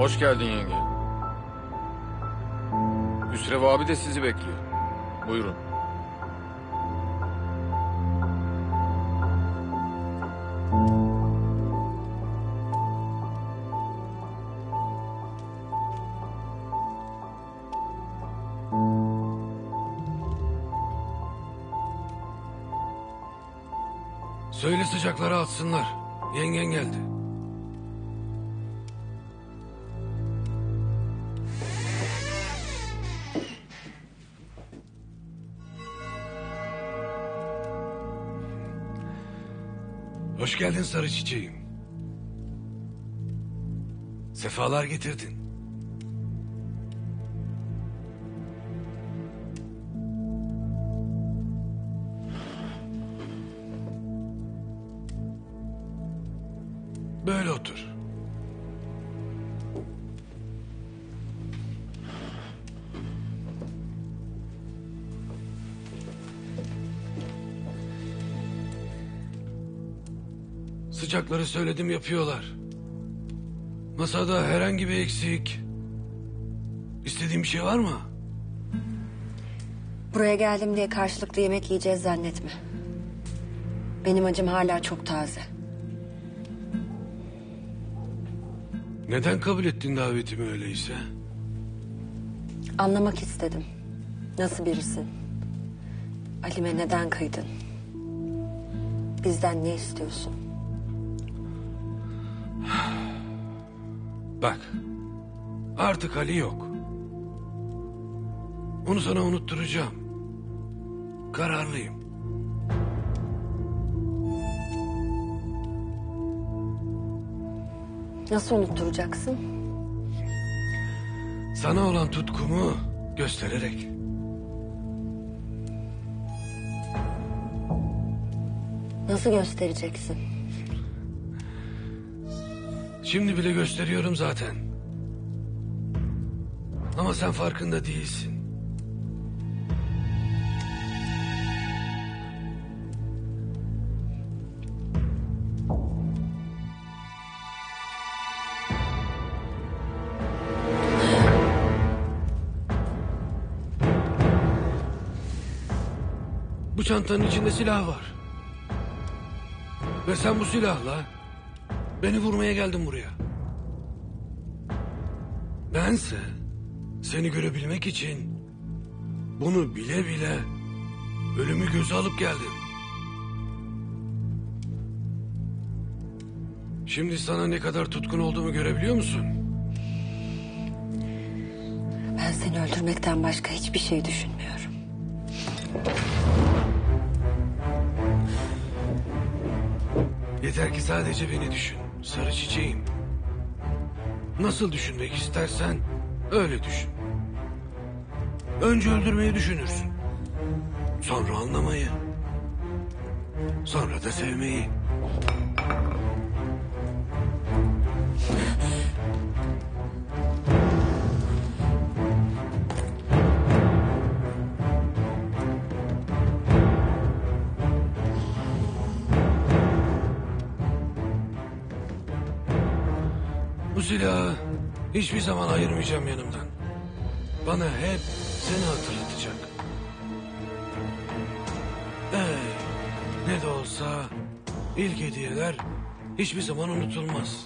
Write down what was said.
Hoş geldin yenge. Hüsrev abi de sizi bekliyor. Buyurun. Söyle sıcakları atsınlar. Yengen geldi. Hoş geldin sarı çiçeğim. Sefalar getirdin. Böyle otur. Sıcakları söyledim yapıyorlar. Masada herhangi bir eksik. İstediğin bir şey var mı? Buraya geldim diye karşılıklı yemek yiyeceğiz zannetme. Benim acım hala çok taze. Neden kabul ettin davetimi öyleyse? Anlamak istedim. Nasıl birisin? Alime neden kıydın? Bizden ne istiyorsun? Bak. Artık Ali yok. Onu sana unutturacağım. Kararlıyım. Nasıl unutturacaksın? Sana olan tutkumu göstererek. Nasıl göstereceksin? Şimdi bile gösteriyorum zaten. Ama sen farkında değilsin. Bu çantanın içinde silah var. Ve sen bu silahla beni vurmaya geldin buraya. Bense seni görebilmek için bunu bile bile ölümü göze alıp geldim. Şimdi sana ne kadar tutkun olduğumu görebiliyor musun? Ben seni öldürmekten başka hiçbir şey düşünmüyorum. Yeter ki sadece beni düşün. Sarı çiçeğim. Nasıl düşünmek istersen öyle düşün. Önce öldürmeyi düşünürsün. Sonra anlamayı. Sonra da sevmeyi. Bu silahı hiçbir zaman ayırmayacağım yanımdan. Bana hep seni hatırlatacak. Ee, ne de olsa ilk hediyeler hiçbir zaman unutulmaz.